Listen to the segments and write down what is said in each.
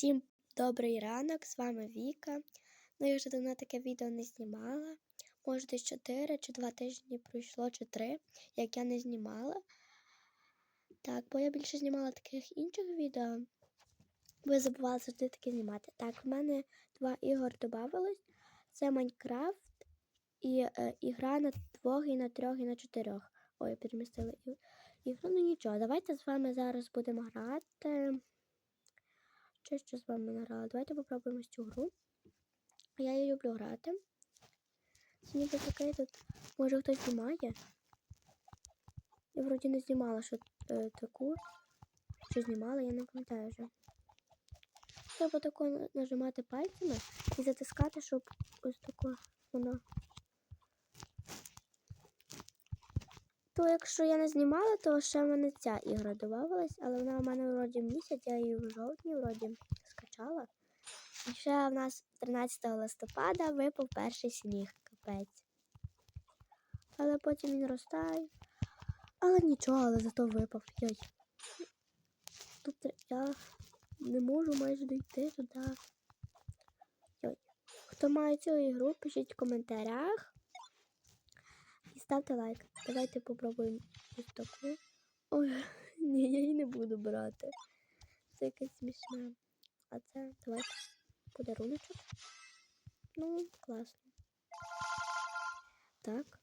Всім добрий ранок, з вами Віка. Ну, я вже давно таке відео не знімала. Може, десь 4 чи 2 тижні пройшло, чи 3, як я не знімала. Так, бо я більше знімала таких інших відео. Бо я забувала завжди таке знімати. Так, в мене два ігор додавалось. Це Майнкрафт і е, ігра на двох, і на трьох, і на чотирьох. Ой, перемістила ігру. Ну нічого, давайте з вами зараз будемо грати. Що з вами награла? Давайте попробуємо цю гру. Я її люблю грати. Це ніби такий тут. Може хтось знімає? Я вроді не знімала що, е, таку. Що знімала, я не пам'ятаю вже. Треба тако на- нажимати пальцями і затискати, щоб ось тако воно. То якщо я не знімала, то ще в мене ця ігра додавалась, але вона у мене вроді місяць, я її в жовтні вроді скачала. І ще в нас 13 листопада випав перший сніг, капець. Але потім він розтає. Але нічого, але зато випав. Йой. Тут я не можу майже дійти туди. Йой. Хто має цю ігру, пишіть в коментарях. І ставте лайк. Давайте попробуємо ось таку. Ой, ні, я її не буду брати. Це якесь смішне. А це давайте подаруночок. Ну, класно. Так.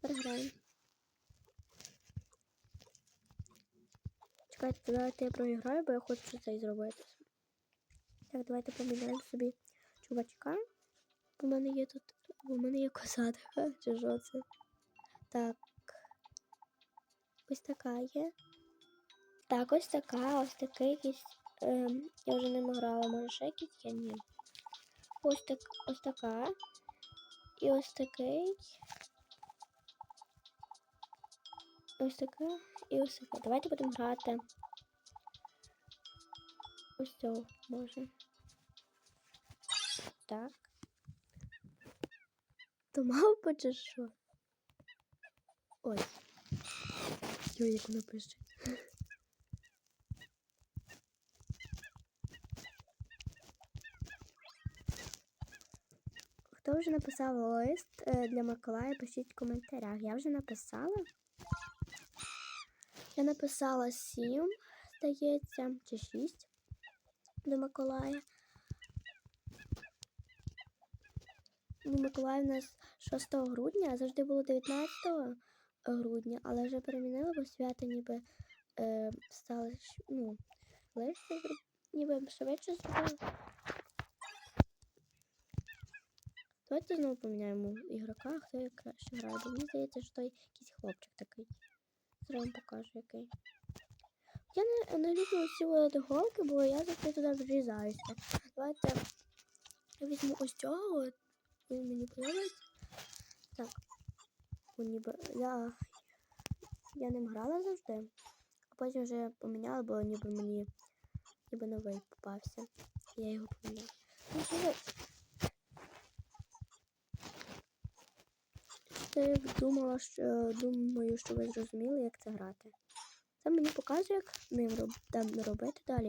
Переграємо. Чекайте, давайте я проіграю, бо я хочу це зробити. Так, давайте поміняємо собі чувачка. У мене є тут. У мене є коза така, чи що це? Так. Ось така є. Так, ось така, ось такий якийсь. Ем, я вже не грала, може ще якісь є? Ні. Ось так, ось така. І ось такий. Ось така і ось така. Давайте будемо грати. Ось цього може. Так. То мавпа чи що? Ой. Йой, як вона пише. Хто вже написав лист е, для Миколая, пишіть в коментарях. Я вже написала. Я написала 7, здається, чи 6 до Миколая. Миколай у нас 6 грудня, а завжди було 19 грудня, але вже перемінили, бо свято ніби е, стало ш- ну, легше, ніби швидше зробили. Давайте знову поміняємо ігрока, хто як краще грає. Мені здається, що той якийсь хлопчик такий. Зараз покажу який. Я не, не люблю ці водоголки, бо я завжди туди врізаюся. Давайте я візьму ось цього. от. Він мені подобається. Так. Я, я ним грала завжди, а потім вже поміняла, бо ніби мені ніби новий попався. Я його поміняла. Ну. Я думала, що думаю, що ви зрозуміли, як це грати. Це мені показує, як ним роб... робити далі.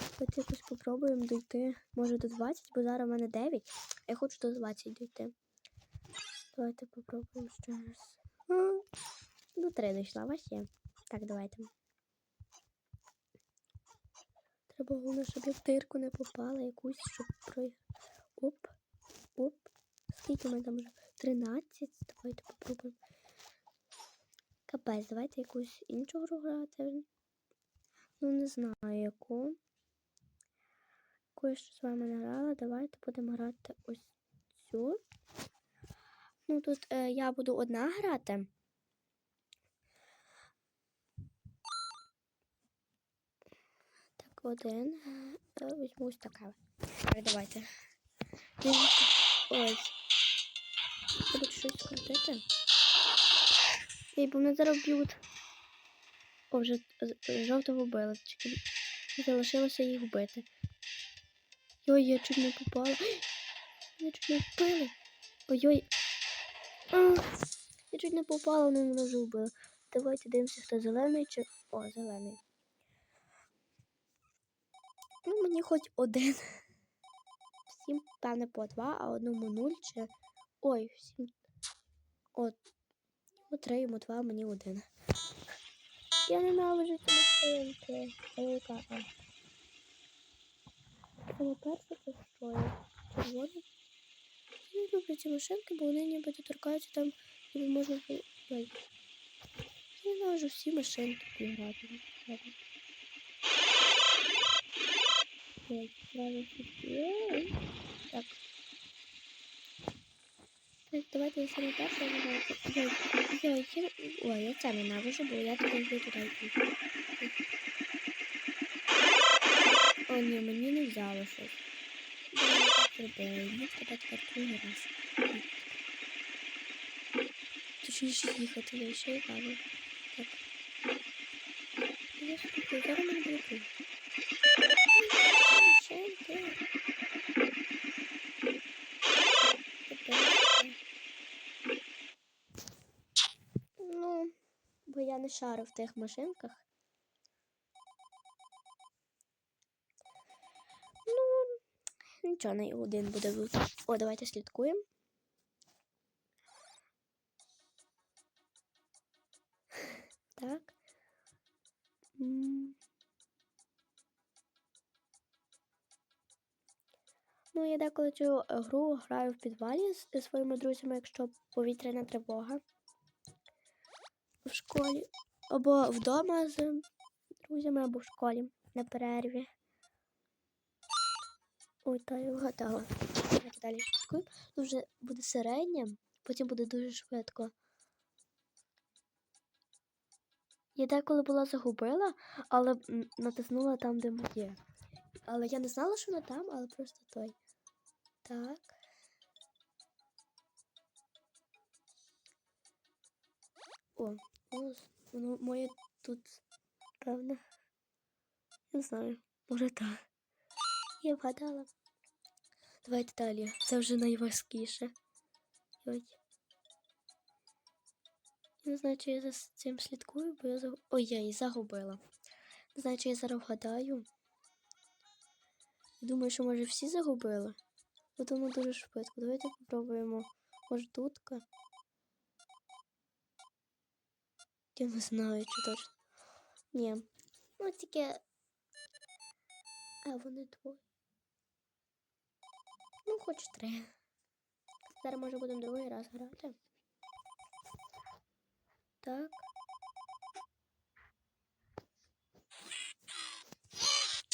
Давайте якось попробуємо дійти. Може до 20, бо зараз в мене 9. Я хочу до 20 дійти. Давайте попробуємо ще раз. До 3 дійшла, вас є. Так, давайте. Треба головне, щоб я в тирку не попала, якусь, щоб про. Оп, оп. Скільки ми там вже? 13. Давайте попробуємо. Капець, давайте якусь іншу гру грати. Ну, не знаю яку. Яку я ще з вами не грала. Давайте будемо грати ось цю. Ну, тут е, я буду одна грати. Так, один. Е, візьму ось таке. Так, давайте. Ось. Треба щось скрутити. Ей, бо мене зараз б'ють. О, вже жовтого вбили. Залишилося їх вбити. Йой, я чуть не попала. Я чуть не вбили. Ой-ой. Я чуть не попала, вони мене вже. Давайте дивимося, хто зелений чи. О, зелений. Ну, мені хоч один. Всім, певне, по два, а одному нуль чи. Ой, всім. От. Йому три, йому два, мені один. Я ненавиджу. Це яка? А. Саме перше це що? я? Червоне? Не люблю ці машинки, бо вони ніби доторкаються там, ніби можна. Ой. Я ненавиджу всі машинки грати. Так. Так, давайте я саме перше я... Ой, я це ненавиджу, бо я туди йду туди йду. О, ні, мені не взяло щось. Бо так раз. Точніше їхати, я ще й кажу. Так. Я спокою, зараз мене буде. Ну, бо я не шарю в тих машинках. Не один буде тут. О, давайте слідкуємо. Так. Ну, я деколи цю е, гру граю в підвалі з зі своїми друзями, якщо повітряна тривога в школі. Або вдома з друзями, або в школі на перерві. Ой, та я вгадала. Давайте далі слідкую. Тут вже буде середня, потім буде дуже швидко. Я деколи була загубила, але натиснула там, де моє. Але я не знала, що вона там, але просто той. Так. О, ось воно моє тут, певно. Не знаю, може так. Я вгадала. Давайте далі. Це вже найважкіше. Ой. Не знаю, чи я за цим слідкую, бо я загубила. Ой, я її загубила. Не знаю, чи я зараз вгадаю. Думаю, що може всі загубили. Бо тому дуже швидко. Давайте попробуємо. Може тутка. Я не знаю, чи точно. Ні. Ну тільки. А вони двоє. Ну, хоч три. Зараз може будемо другий раз грати. Так.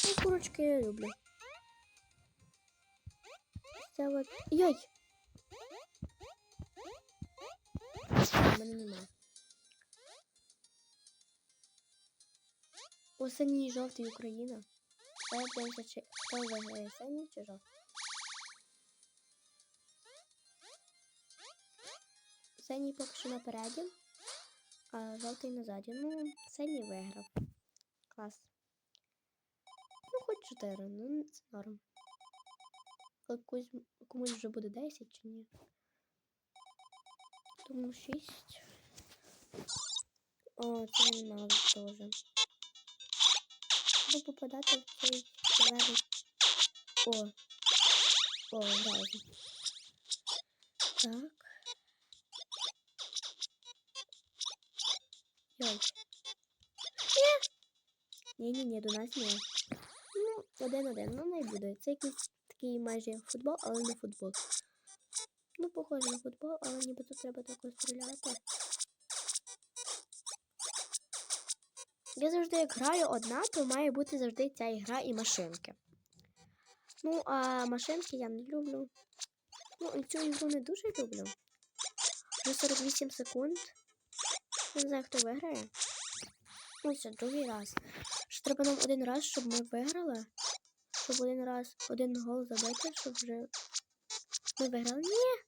Ну, курочки я люблю. Це от. Йой! Мене нема. О, синій і жовтий Україна. Це дивимося, чи хто виграє чи жовтий. Синій поки що напереді, а жовтий назаді. Ну, синій виграв. Клас. Ну, хоч 4, ну це норм. Але комусь, комусь вже буде 10 чи ні. Тому 6. О, це навіть теж. Буду попадати в цей зелений. О. О, разом. Так. Йой. Ні, ні, ні, до нас ні. Ну, один-один, ну не буде. Це якийсь такий майже футбол, але не футбол. Ну, похоже на футбол, але нібито треба також стріляти. Я завжди як граю одна, то має бути завжди ця ігра і машинки. Ну, а машинки я не люблю. Ну, цю ігру не дуже люблю. Вже 48 секунд. Не знаю, хто виграє. Ну, це другий раз. Що треба нам один раз, щоб ми виграли. Щоб один раз один гол забити, щоб вже ми виграли. Ні.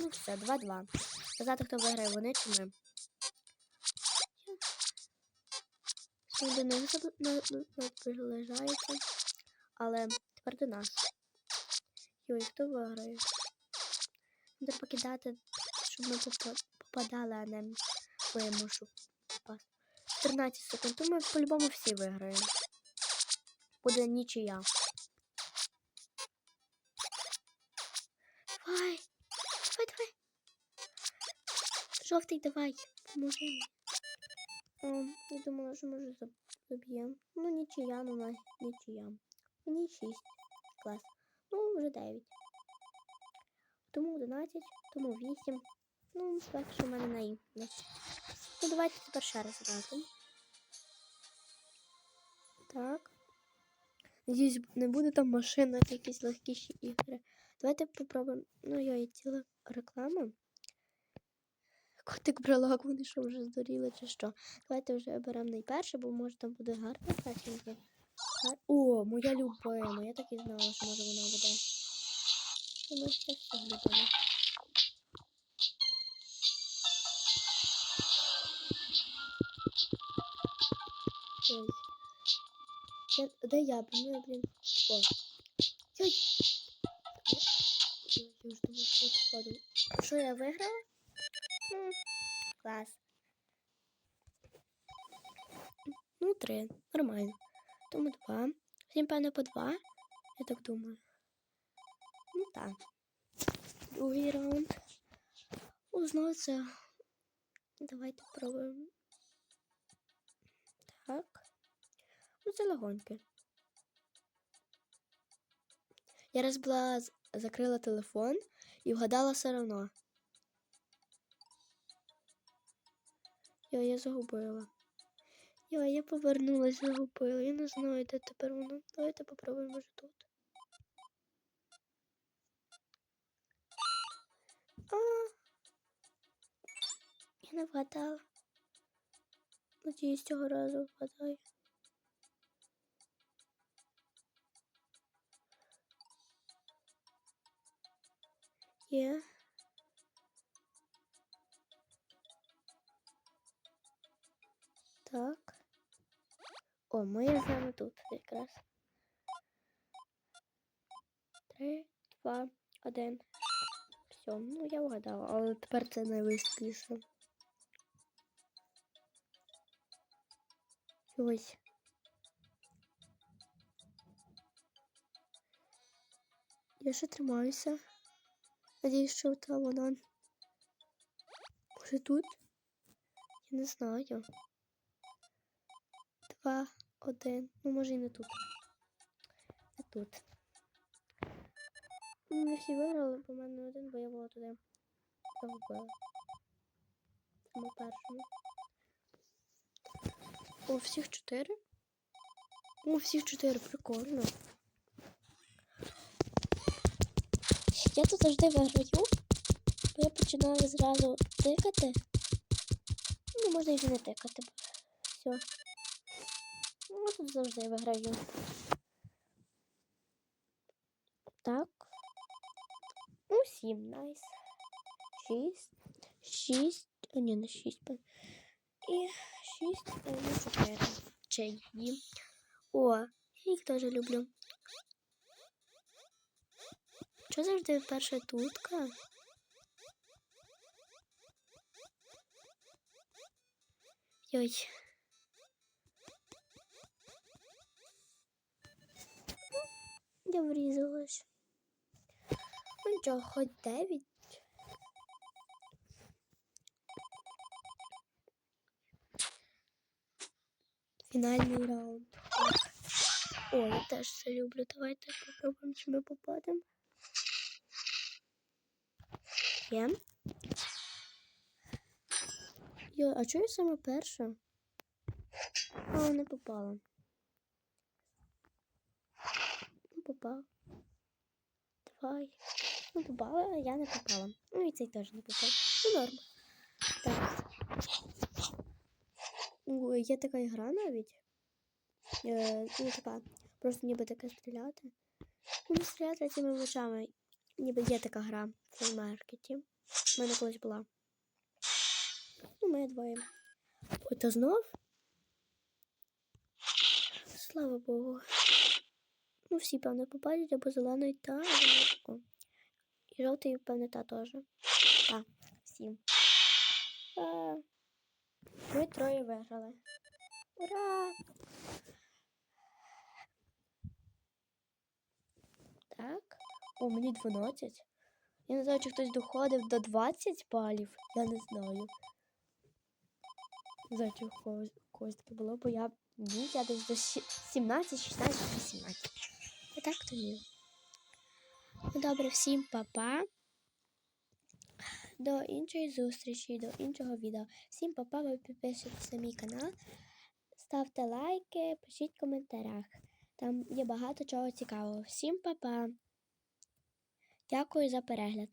Ну все, 2-2. Казати, хто виграє, вони чи ми. Він до них наближається. Але тепер до нас. Йой, хто виграє? Треба покидати, щоб ми попа- попадали, а не боїмо, щоб попасти. 13 секунд, то ми по-любому всі виграємо. буде нічия. Давай. Давай, давай. Жовтий, давай. Поможи мені. Я думала, що може заб- заб'ємо. Ну, нічия, ну на нічия. Мені 6. Клас. Ну, вже 9. Тому 11, тому 8. Ну, так що в мене наївність. Ну, давайте тепер ще раз грати. Так. Надіюсь, не буде там машина, якісь легкіші ігри. Давайте попробуємо. Ну, я є ціла реклама. Котик брелок, вони що вже здуріли чи що. Давайте вже беремо найперше, бо може там буде гарна картинка. Гар... О, моя любима. Я так і знала, що може вона буде. Ми все любимо. Я, де я? Ну, блін. О. Ой. Я, ж думала, що я. Що я виграла? М, Клас. Ну, три. Нормально. Тому два. Всім, певно, по два. Я так думаю. Ну так. Другий раунд. Це. Давайте пробуємо. Так. Ну, це легоньке. Я раз була закрила телефон і вгадала все одно. Я, я загубила. Я, я повернулася, загубила. Я не знаю, де тепер воно. Давайте попробуємо може тут. А, я не вгадала. Надіюсь, цього разу вгадаю. Є. Так. О, ми з вами тут якраз. Три, два, один. Все, ну я вгадала, але тепер це найвищіше. І Ось. Я ще тримаюся. Надіюсь, що та вона. Може тут? Я не знаю. Два, один. Ну, може і не тут. Не тут. Ну, Ми всі виграли, бо в мене один, бо я була туди. Загубила. Тому першому. О, всіх чотири? О, всіх чотири, прикольно. Я тут завжди виграю, бо я починаю зразу тикати. Ну, можна і не тикати. Все. Ну, тут завжди виграю. Так. Ну, сім, найс. Шість. Шість. А ні, не шість. І шість, ну, чотири. Чаї. О, я їх теж люблю. Що завжди перша тутка? Йой. Я врізалась. Ну нічого, хоч дев'ять. Фінальний раунд. О, я теж це люблю. Давайте попробуємо, чи ми попадемо. Є. Йо, а чого я саме перша? А, не попала. Ну, попав. Давай. Ну, попала, а я не попала. Ну і цей теж не попав. Ну, норм. Так. Ой, є така ігра навіть. Е, ну, така. Просто ніби таке стріляти. Ну, не стріляти цими мечами. Ніби є така гра в плеймаркеті. У мене колись була. Ну, ми двоє. Ой, та знов? Слава Богу. Ну, всі, певно, попадуть, або зелений та. О. І жовтий, певно, та теж. Так, всі. А, Ми троє виграли. Ура! О, мені 12. Я не знаю, чи хтось доходив до 20 балів. Я не знаю. Не знаю, чи когось, було, бо я ні, я десь до 17, 16, 18. І так то ні. Ну, добре, всім па-па. До іншої зустрічі, до іншого відео. Всім па-па, ви підписуйтесь на мій канал. Ставте лайки, пишіть в коментарях. Там є багато чого цікавого. Всім па-па. Дякую за перегляд.